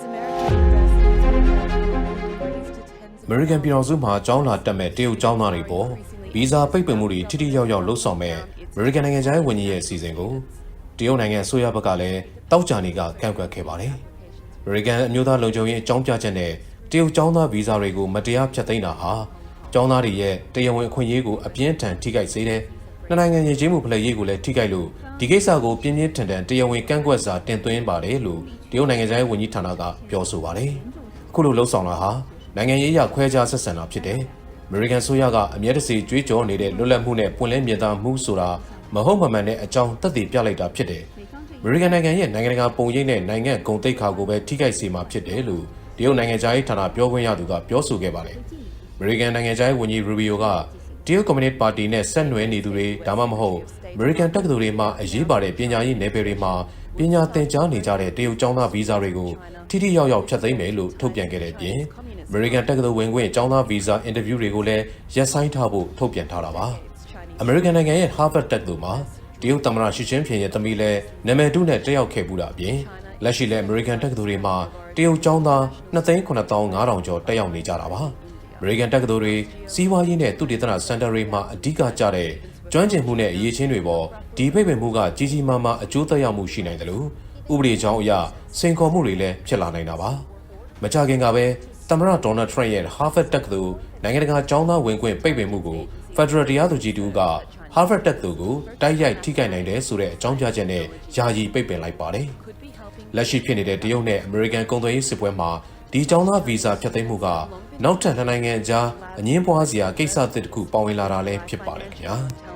အမေရိကန်ပြည်တော်စုမှာကျောင်းလာတက်မဲ့တရုတ်ကျောင်းသားတွေပေါ်ဗီဇာပိတ်ပင်မှုတွေထိထိရောက်ရောက်လှုပ်ဆောင်မဲ့အမေရိကန်နိုင်ငံသားရဲ့ဝန်ကြီးရဲ့အစီအစဉ်ကိုတရုတ်နိုင်ငံအစိုးရဘက်ကလည်းတောက်ချာနေကကန့်ကွက်ခဲ့ပါတယ်။အမေရိကန်အမျိုးသားလုံခြုံရေးအကြောင်းပြချက်နဲ့တရုတ်ကျောင်းသားဗီဇာတွေကိုမတရားဖျက်သိမ်းတာဟာကျောင်းသားတွေရဲ့တရားဝင်အခွင့်အရေးကိုအပြင်းထန်ထိခိုက်စေတဲ့ နှစ်နိုင်ငံရည်ကြီးမှုဖလှယ်ရေးကိုလည်းထိခိုက်လို့ဒီကိစ္စကိုပြင်းပြင်းထန်ထန်တရားဝင်ကန့်ကွက်စာတင်သွင်းပါတယ်လို့တရုတ်နိုင်ငံသားဝန်ကြီးဌာနကပြောဆိုပါတယ်။အခုလိုလှုပ်ဆောင်လာဟာနိုင်ငံရေးအရခွဲခြားဆက်ဆံတာဖြစ်တယ်။အမေရိကန်ဆိုရကအမျက်တစေကြွေးကြော်နေတဲ့လွတ်လပ်မှုနဲ့ပွင့်လင်းမြင်သာမှုဆိုတာမဟုတ်မမှန်တဲ့အကြောင်းသက်သေပြလိုက်တာဖြစ်တယ်။အမေရိကန်နိုင်ငံရဲ့နိုင်ငံတကာပုံရိပ်နဲ့နိုင်ငံဂုဏ်သိက္ခာကိုပဲထိခိုက်စေမှာဖြစ်တယ်လို့တရုတ်နိုင်ငံသားရေးဌာနပြောခွင့်ရသူကပြောဆိုခဲ့ပါတယ်။အမေရိကန်နိုင်ငံသားရေးဝန်ကြီးရူဘီယိုက တရုတ်ကွန်မြူနစ်ပါတီနဲ့ဆက်နွယ်နေသူတွေဒါမှမဟုတ်အမေရိကန်တက္ကသိုလ်တွေမှာအရေးပါတဲ့ပညာရေးနယ်ပယ်တွေမှာပညာသင်ကြားနေကြတဲ့တရုတ်ကျောင်းသားဗီဇာတွေကိုထိထိရောက်ရောက်ဖျက်သိမ်းမယ်လို့ထုတ်ပြန်ခဲ့တဲ့အပြင်အမေရိကန်တက္ကသိုလ်ဝင်ခွင့်ကျောင်းသားဗီဇာအင်တာဗျူးတွေကိုလည်းရပ်ဆိုင်းထားဖို့ထုတ်ပြန်ထားတာပါ။အမေရိကန်နိုင်ငံရဲ့ Harvard တက္ကသိုလ်မှာတရုတ်သမ္မတရှီကျင်းဖျင်ရဲ့သမီးလည်းနာမည်တူးနဲ့တက်ရောက်ခဲ့ပူတာအပြင်လက်ရှိလည်းအမေရိကန်တက္ကသိုလ်တွေမှာတရုတ်ကျောင်းသား2,9500ကျော်တက်ရောက်နေကြတာပါ။ အမေရိကန်တက္ကသိုလ်တွေစီးပွားရေးနဲ့သုတေသနစင်တာတွေမှာအဓိကကျတဲ့ကျွမ်းကျင်မှုနဲ့အရေးချင်းတွေပေါ်ဒီဖိတ်ပင်မှုကကြီးကြီးမားမားအကျိုးသက်ရောက်မှုရှိနိုင်တယ်လို့ဥပဒေကြောင်းအရစိန်ခေါ်မှုတွေလည်းဖြစ်လာနိုင်တာပါ။မကြခင်ကပဲသမ္မတဒေါ်နယ်ထရန့်ရဲ့ Harvard တက္ကသိုလ်နိုင်ငံတကာကျောင်းသားဝင်ခွင့်ပိတ်ပင်မှုကို Federal တရားသူကြီးတူက Harvard တက္ကသိုလ်ကိုတိုက်ရိုက်ထိခိုက်နိုင်တယ်ဆိုတဲ့အကြောင်းပြချက်နဲ့ယာယီပိတ်ပင်လိုက်ပါတယ်။လက်ရှိဖြစ်နေတဲ့တရုတ်နဲ့အမေရိကန်ကုန်သွယ်ရေးစစ်ပွဲမှာဒီကျောင်းသားဗီဇာဖျက်သိမ်းမှုက နောက်ထပ်နှစ်နိုင်ငံအကြားအငင်းပွားစရာကိစ္စအသစ်တစ်ခုပေါ်ဝင်လာတာလည်းဖြစ်ပါတယ်ခင်ဗျာ။